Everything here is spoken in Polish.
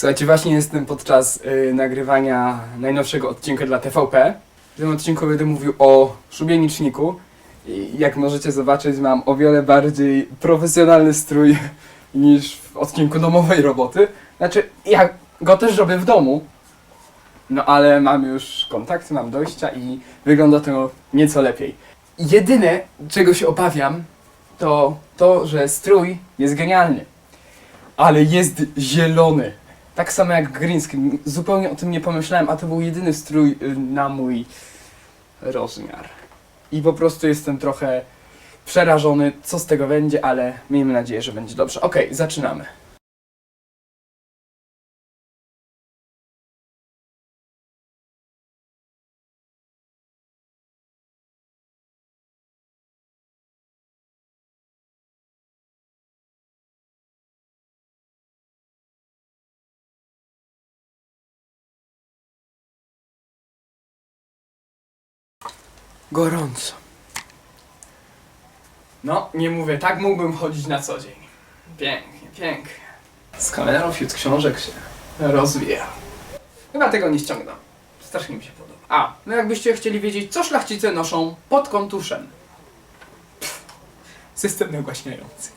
Słuchajcie, właśnie jestem podczas y, nagrywania najnowszego odcinka dla TVP. W tym odcinku będę mówił o szubieniczniku. I jak możecie zobaczyć, mam o wiele bardziej profesjonalny strój niż w odcinku domowej roboty. Znaczy, ja go też robię w domu. No ale mam już kontakty, mam dojścia i wygląda to nieco lepiej. Jedyne, czego się obawiam, to to, że strój jest genialny. Ale jest zielony. Tak samo jak green. Zupełnie o tym nie pomyślałem, a to był jedyny strój y, na mój rozmiar. I po prostu jestem trochę przerażony, co z tego będzie, ale miejmy nadzieję, że będzie dobrze. Okej, zaczynamy. Gorąco. No, nie mówię, tak mógłbym chodzić na co dzień. Pięknie, pięknie. Z kamerą wśród książek się rozwija. Chyba tego nie ściągnę. Strasznie mi się podoba. A, no jakbyście chcieli wiedzieć, co szlachcice noszą pod kontuszem. Pff, System nagłaśniający.